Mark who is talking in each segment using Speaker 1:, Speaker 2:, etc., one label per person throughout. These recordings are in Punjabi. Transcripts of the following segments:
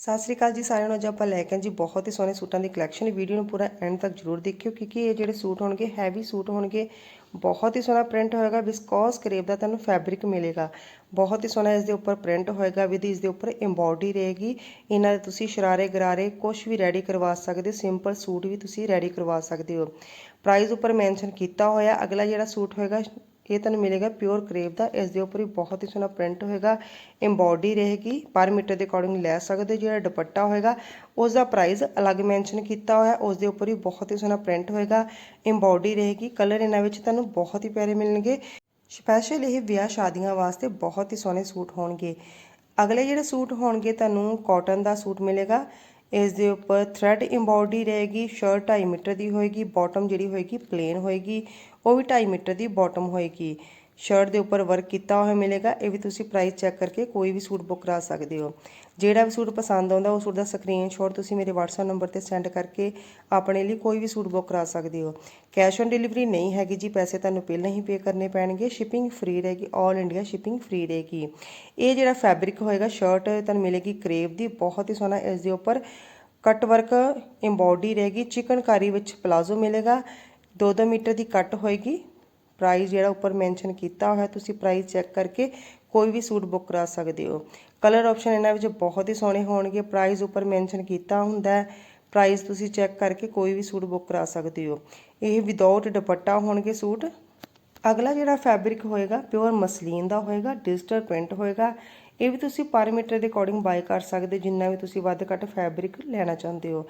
Speaker 1: ਸਤਿ ਸ੍ਰੀ ਅਕਾਲ ਜੀ ਸਾਰਿਆਂ ਨੂੰ, ਅੱਜ ਆਪਾਂ ਲੈ ਕੇ ਆਏ ਜੀ ਬਹੁਤ ਹੀ ਸੋਹਣੇ ਸੂਟਾਂ ਦੀ ਕਲੈਕਸ਼ਨ ਵੀਡੀਓ ਨੂੰ ਪੂਰਾ ਐਂਡ ਤੱਕ ਜਰੂਰ ਦੇਖਿਓ, ਕਿਉਂਕਿ ਇਹ ਜਿਹੜੇ ਸੂਟ ਹੋਣਗੇ ਹੈਵੀ ਸੂਟ ਹੋਣਗੇ, ਬਹੁਤ ਹੀ ਸੋਹਣਾ ਪ੍ਰਿੰਟ ਹੋਏਗਾ ਵਿਸਕੋਸ ਕਰੇਬ ਦਾ ਤੁਹਾਨੂੰ ਫੈਬਰਿਕ ਮਿਲੇਗਾ। ਬਹੁਤ ਹੀ ਸੋਹਣਾ ਇਸ ਦੇ ਉੱਪਰ ਪ੍ਰਿੰਟ ਹੋਏਗਾ ਵਿਦ ਇਸ ਦੇ ਉੱਪਰ ਐਮਬੋਡੀ ਰਹੇਗੀ। ਇਹਨਾਂ ਦੇ ਤੁਸੀਂ ਸ਼ਰਾਰੇ, ਗਰਾਰੇ ਕੁਝ ਵੀ ਰੈਡੀ ਕਰਵਾ ਸਕਦੇ ਸਿੰਪਲ ਸੂਟ ਵੀ ਤੁਸੀਂ ਰੈਡੀ ਕਰਵਾ ਸਕਦੇ ਹੋ। ਪ੍ਰਾਈਸ ਉੱਪਰ ਮੈਂਸ਼ਨ ਕੀਤਾ ਹੋਇਆ, ਅਗਲਾ ਜਿਹੜਾ ਸੂਟ ਹੋਏਗਾ ਇਹ ਤੁਹਾਨੂੰ ਮਿਲੇਗਾ ਪਿਓਰ ਕਰੇਪ ਦਾ। ਇਸ ਦੇ ਉੱਪਰ ਵੀ ਬਹੁਤ ਹੀ ਸੋਹਣਾ ਪ੍ਰਿੰਟ ਹੋਏਗਾ। ਐਮਬੋਡੀ ਰਹੇਗੀ। ਪਰ ਮੀਟਰ ਦੇ ਅਕੋਰਡਿੰਗ ਲੈ ਸਕਦੇ ਹੋ ਜਿਹੜਾ ਦੁਪੱਟਾ ਹੋਏਗਾ। ਉਸ ਦਾ ਪ੍ਰਾਈਸ ਅਲੱਗ ਮੈਂਸ਼ਨ ਕੀਤਾ ਹੋਇਆ। ਉਸ ਦੇ ਉੱਪਰ ਵੀ ਬਹੁਤ ਹੀ ਸੋਹਣਾ ਪ੍ਰਿੰਟ ਹੋਏਗਾ। ਐਮਬੋਡੀ ਰਹੇਗੀ। ਕਲਰ ਇਹਨਾਂ ਵਿੱਚ ਤੁਹਾਨੂੰ ਬਹੁਤ ਹੀ ਪਿਆਰੇ ਮਿਲਣਗੇ। ਸਪੈਸ਼ਲ ਇਹ ਵਿਆਹ ਸ਼ਾਦੀਆਂ ਵਾਸਤੇ ਬਹੁਤ ਹੀ ਸੋਹਣੇ ਸੂਟ ਹੋਣਗੇ। ਅਗਲੇ ਜਿਹੜੇ ਸੂਟ ਹੋਣਗੇ, ਤੁਹਾਨੂੰ ਕਾਟਨ ਦਾ ਸੂਟ ਮਿਲੇਗਾ। ਇਸ ਦੇ ਉੱਪਰ ਥਰੈਡ ਐਮਬੋਡੀ ਰਹੇਗੀ ਸ਼ਰਟ 2.5 ਮੀਟਰ ਦੀ ਹੋਏਗੀ ਬਾਟਮ ਜਿਹੜੀ ਹੋਏਗੀ ਪਲੇਨ ਹੋਏਗੀ, ਉਹ ਵੀ 2.5 ਮੀਟਰ ਦੀ ਬਾਟਮ ਹੋਏਗੀ। ਸ਼ਰਟ ਦੇ ਉੱਪਰ ਵਰਕ ਕੀਤਾ ਹੋਇਆ ਮਿਲੇਗਾ, ਇਹ ਵੀ ਤੁਸੀਂ ਪ੍ਰਾਈਸ ਚੈੱਕ ਕਰਕੇ ਕੋਈ ਵੀ ਸੂਟ ਬੁੱਕ ਕਰਾ ਸਕਦੇ ਹੋ। ਜਿਹੜਾ ਵੀ ਸੂਟ ਪਸੰਦ ਆਉਂਦਾ, ਉਹ ਸੂਟ ਦਾ ਸਕਰੀਨਸ਼ਾਟ ਤੁਸੀਂ ਮੇਰੇ WhatsApp ਨੰਬਰ ਤੇ ਸੈਂਡ ਕਰਕੇ ਆਪਣੇ ਲਈ ਕੋਈ ਵੀ ਸੂਟ ਬੁੱਕ ਕਰਾ ਸਕਦੇ ਹੋ। ਕੈਸ਼ ਔਨ ਡਿਲੀਵਰੀ ਨਹੀਂ ਹੈਗੀ ਜੀ, ਪੈਸੇ ਤੁਹਾਨੂੰ ਪਹਿਲਾਂ ਹੀ ਪੇ ਕਰਨੇ ਪੈਣਗੇ ਸ਼ਿਪਿੰਗ ਫ੍ਰੀ ਰਹੇਗੀ 올 ਇੰਡੀਆ ਸ਼ਿਪਿੰਗ ਫ੍ਰੀ ਰਹੇਗੀ। ਇਹ ਜਿਹੜਾ ਫੈਬਰਿਕ ਹੋਏਗਾ ਸ਼ਰਟ ਤੁਹਾਨੂੰ ਮਿਲੇਗੀ ਕਰੇਪ ਦੀ, ਬਹੁਤ ਹੀ ਸੋਹਣਾ ਇਸ ਦੇ ਉੱਪਰ ਕੱਟ ਵਰਕ ਐਮਬੋਡੀ ਰਹੇਗੀ, ਚਿਕਨਕਾਰੀ ਵਿੱਚ ਪਲਾਜ਼ੋ ਮਿਲੇਗਾ 2-2 ਮੀਟਰ ਦੀ ਕੱਟ ਹੋਏਗੀ ਪ੍ਰਾਈਸ ਜਿਹੜਾ ਉੱਪਰ ਮੈਂਸ਼ਨ ਕੀਤਾ ਹੋਇਆ, ਤੁਸੀਂ ਪ੍ਰਾਈਸ ਚੈੱਕ ਕਰਕੇ ਕੋਈ ਵੀ ਸੂਟ ਬੁੱਕ ਕਰਾ ਸਕਦੇ ਹੋ। ਕਲਰ ਆਪਸ਼ਨ ਇਹਨਾਂ ਵਿੱਚ ਬਹੁਤ ਹੀ ਸੋਹਣੇ ਹੋਣਗੇ। ਪ੍ਰਾਈਸ ਉੱਪਰ ਮੈਂਸ਼ਨ ਕੀਤਾ ਹੁੰਦਾ ਹੈ। ਪ੍ਰਾਈਸ ਤੁਸੀਂ ਚੈੱਕ ਕਰਕੇ ਕੋਈ ਵੀ ਸੂਟ ਬੁੱਕ ਕਰਾ ਸਕਦੇ ਹੋ। ਇਹ ਵਿਦਆਊਟ ਦੁਪੱਟਾ ਹੋਣਗੇ ਸੂਟ। ਅਗਲਾ ਜਿਹੜਾ ਫੈਬਰਿਕ ਹੋਏਗਾ ਪਿਓਰ ਮਸਲੀਨ ਦਾ ਹੋਏਗਾ ਡਿਜੀਟਲ ਪ੍ਰਿੰਟ ਹੋਏਗਾ। ਇਹ ਵੀ ਤੁਸੀਂ ਪਰ ਮੀਟਰ ਦੇ ਅਕੋਰਡਿੰਗ ਬਾਈ ਕਰ ਸਕਦੇ, ਜਿੰਨਾ ਵੀ ਤੁਸੀਂ ਵੱਧ ਘੱਟ ਫੈਬਰਿਕ ਲੈਣਾ ਚਾਹੁੰਦੇ ਹੋ।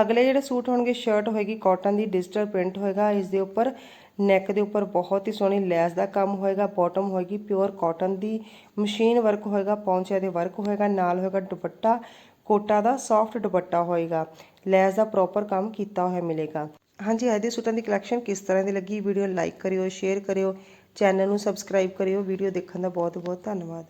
Speaker 1: ਅਗਲੇ ਜਿਹੜੇ ਸੂਟ ਹੋਣਗੇ ਸ਼ਰਟ ਹੋਏਗੀ ਕਾਟਨ ਦੀ ਡਿਜੀਟਲ ਪ੍ਰਿੰਟ ਹੋਏਗਾ, ਇਸ ਦੇ ਉੱਪਰ ਨੈਕ ਦੇ ਉੱਪਰ ਬਹੁਤ ਹੀ ਸੋਹਣੀ ਲੈਸ ਦਾ ਕੰਮ ਹੋਏਗਾ ਬਾਟਮ ਹੋਏਗੀ ਪਿਓਰ ਕਾਟਨ ਦੀ ਮਸ਼ੀਨ ਵਰਕ ਹੋਏਗਾ, ਪੌਂਚਿਆਂ ਦੇ ਵਰਕ ਹੋਏਗਾ, ਨਾਲ ਹੋਏਗਾ ਦੁਪੱਟਾ, ਕੋਟਾ ਦਾ ਸੌਫਟ ਦੁਪੱਟਾ ਹੋਏਗਾ, ਲੈਸ ਦਾ ਪ੍ਰੋਪਰ ਕੰਮ ਕੀਤਾ ਹੋਇਆ ਮਿਲੇਗਾ। ਹਾਂਜੀ, ਅੱਜ ਦੇ ਸੂਟਾਂ ਦੀ ਕਲੈਕਸ਼ਨ ਕਿਸ ਤਰ੍ਹਾਂ ਦੀ ਲੱਗੀ? ਵੀਡੀਓ ਲਾਈਕ ਕਰਿਓ ਸ਼ੇਅਰ ਕਰਿਓ ਚੈਨਲ ਨੂੰ ਸਬਸਕ੍ਰਾਈਬ ਕਰਿਓ, ਵੀਡੀਓ ਦੇਖਣ ਦਾ ਬਹੁਤ ਬਹੁਤ ਧੰਨਵਾਦ।